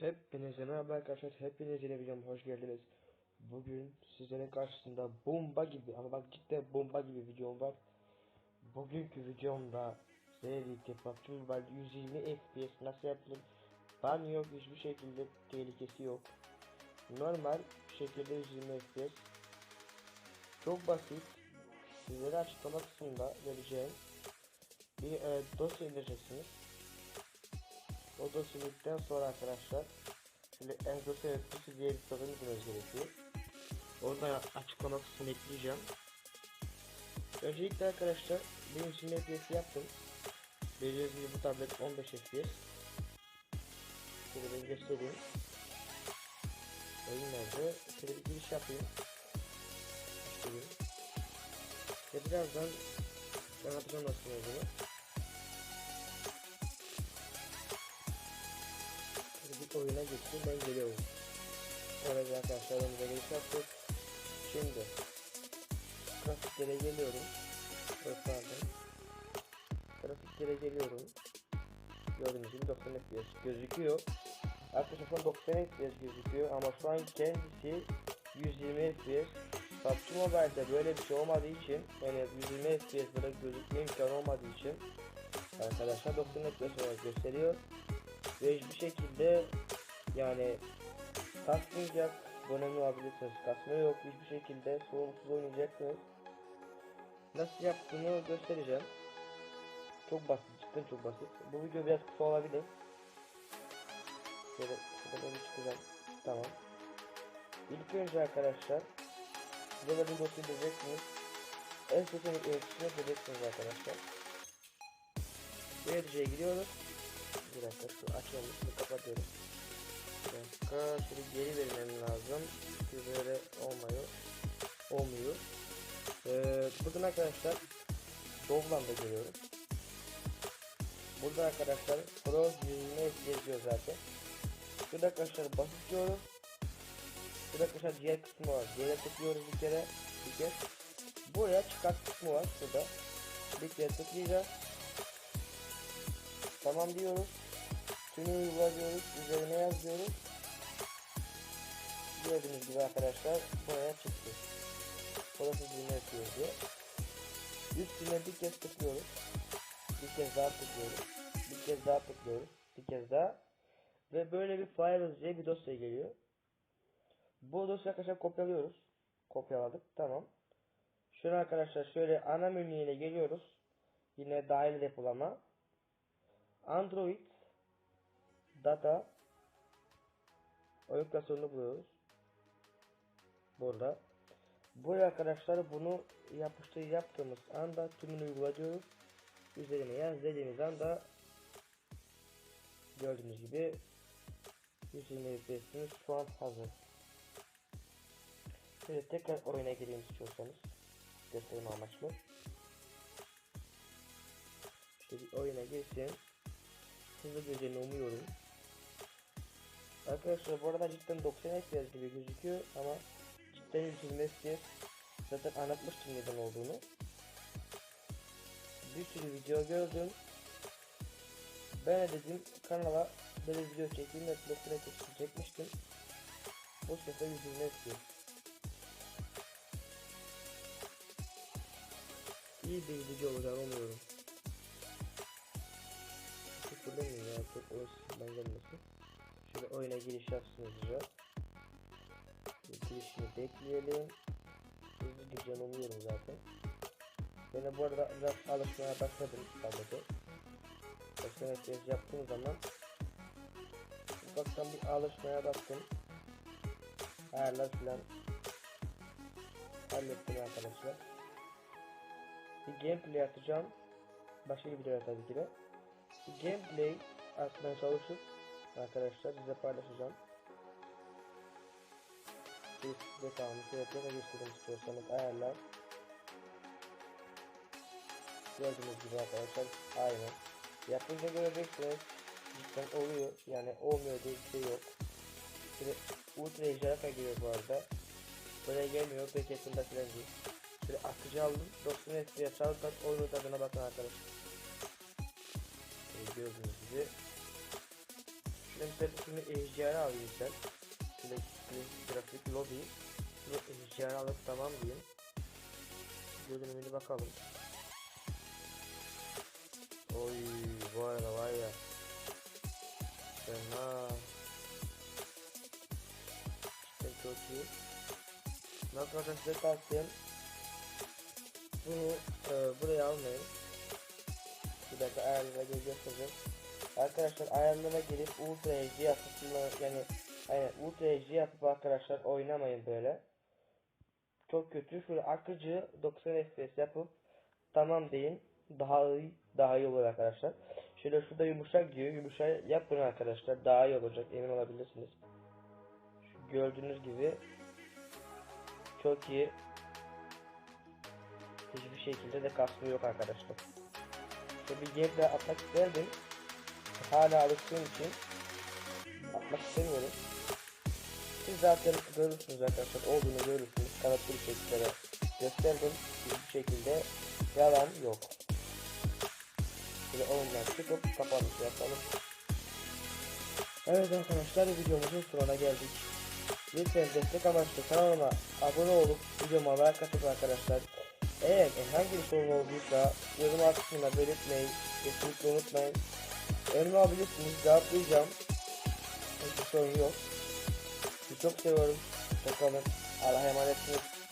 Hepinize merhaba arkadaşlar. Hepiniz yeni videoma hoş geldiniz. Bugün sizlerin karşısında bomba gibi ama bak cidden bomba gibi videom var. Bugünkü videomda sizlerle birlikte PUBG Mobile 120 FPS nasıl yapılır? Ban yok hiçbir şekilde tehlikesi yok. Normal şekilde 120 FPS. Çok basit. Sizlere açıklama kısmında vereceğim bir e, dosya indireceksiniz. O dosyalıktan sonra arkadaşlar şöyle en dosya yöneticisi diye bir program girmeniz gerekiyor. Orada açıklama kısmını ekleyeceğim. Öncelikle arkadaşlar benim için FPS yaptım. Bildiğiniz gibi bu tablet 15 FPS. Şöyle ben göstereyim. Oyun nerede? Şöyle bir giriş yapayım. Göstereyim. Ve birazdan anlatacağım nasıl olduğunu. Şimdi oyuna geçtim ben geliyorum. Evet arkadaşlar önümüze giriş yaptık. Şimdi grafiklere geliyorum. Pardon. Grafiklere geliyorum. Gördüğünüz gibi 90 FPS gözüküyor. Arkadaşlar şu an 90 FPS gözüküyor ama şu an kendisi 120 FPS. PUBG Mobile'de böyle bir şey olmadığı için yani 120 FPS böyle gözükme imkanı olmadığı için arkadaşlar 90 FPS olarak gösteriyor ve hiçbir şekilde yani kasmayacak. Abone olabilirsiniz kasma yok. Hiçbir şekilde sorunsuz oynayacaksınız nasıl yaptığını göstereceğim. Çok basit. Cidden çok basit. Bu video biraz kısa olabilir. Şöyle şuradan çıkacağım. Tamam. İlk önce arkadaşlar size verdiğim dosyayı bileceksiniz en seçenek yöneticisine bileceksiniz arkadaşlar. Yöneticiye gidiyoruz bir dakika şu açalım şunu kapatıyorum. Bir dakika şöyle geri vermem lazım. Çünkü böyle olmuyor. Olmuyor. Ee, bakın arkadaşlar Dogland'a görüyoruz. Burada arkadaşlar Pro 20 yazıyor zaten. Şurada arkadaşlar basit diyoruz. Şurada arkadaşlar diğer kısmı var. Diğere tıklıyoruz bir kere. Bir kez. Buraya çıkart kısmı var. Şurada. Bir kere tıklayacağız. Tamam diyoruz. Tümü uyguluyoruz. Üzerine yazıyoruz. Gördüğünüz gibi arkadaşlar buraya çıktı. Burası yapıyor diye. Üstüne bir kez tıklıyoruz. Bir kez daha tıklıyoruz. Bir kez daha tıklıyoruz. Bir kez daha. Ve böyle bir files diye bir dosya geliyor. Bu dosya arkadaşlar kopyalıyoruz. Kopyaladık. Tamam. Şöyle arkadaşlar şöyle ana menüye geliyoruz. Yine dahil depolama. Android data oyun klasörünü buluyoruz. Burada. Buraya arkadaşlar bunu yapıştır yaptığımız anda tümünü uyguluyoruz. Üzerine yaz dediğimiz anda gördüğünüz gibi 120 FPS'imiz şu an hazır. Şöyle tekrar oyuna gireyim istiyorsanız gösterme amaçlı. İşte oyuna girsin hızlı gireceğini umuyorum. Arkadaşlar bu arada cidden 90 FPS gibi gözüküyor ama cidden 120 FPS zaten anlatmıştım neden olduğunu. Bir sürü video gördüm. Ben de dedim kanala böyle video çekeyim ve 90 FPS çekmiştim. Bu sefer 120 FPS. İyi bir video olacağını umuyorum. Oyuna giriş yapsın hızlıca. Girişini bekleyelim. Hızlı gireceğim zaten. Ben bu arada biraz alışmaya başladım tablete. Başka FPS yaptığım zaman ufaktan bir alışmaya baktım. Ayarlar filan hallettim arkadaşlar. Bir gameplay atacağım. Başka bir video tabii ki de gameplay atmaya çalışıp arkadaşlar size paylaşacağım. Bir size kalmış yapıya göstermek istiyorsanız ayarlar. Gördüğünüz gibi arkadaşlar aynı. Yapınca göreceksiniz. Cidden oluyor. Yani olmuyor diye bir şey yok. Şimdi ultra ejderha geliyor bu arada. Buraya gelmiyor. Pek yakında filan değil. Şöyle akıcı aldım. 90 FPS alırsak oyunun tadına bakın arkadaşlar gördüğünüz gibi Sen şimdi HDR al yüzden. Şöyle klasik grafik lobby. Şöyle HDR alıp tamam diyeyim. Görünümüne bakalım. Oy bu arada var ya. Fena. İşte çok iyi. Arkadaşlar size tavsiyem bunu e, buraya almayın. Bir dakika ayarlara geleceğiz Arkadaşlar ayarlara girip Ultra HD yapıp yani aynen Ultra HD yapıp arkadaşlar oynamayın böyle. Çok kötü. Şöyle akıcı 90 FPS yapıp tamam deyin. Daha iyi, daha iyi olur arkadaşlar. Şöyle şurada yumuşak diyor. Yumuşak yapın arkadaşlar. Daha iyi olacak. Emin olabilirsiniz. Şu gördüğünüz gibi çok iyi. Hiçbir şekilde de kasma yok arkadaşlar. İşte bir gameplay atmak isterdim. Hala alıştığım için atmak istemiyorum. Siz zaten görürsünüz arkadaşlar. Olduğunu görürsünüz. Kanatlı şekilde gösterdim. Hiçbir şekilde yalan yok. Şöyle oyundan çıkıp kapanış yapalım. Evet arkadaşlar videomuzun sonuna geldik. Lütfen destek amaçlı kanalıma abone olup videoma like atıp arkadaşlar. Eğer herhangi bir sorun olduysa yorum kısmına belirtmeyi kesinlikle unutmayın. Önüme alabilirsiniz cevaplayacağım. Hiçbir sorun yok. Sizi çok seviyorum. Bakalım. Allah'a emanetsiniz.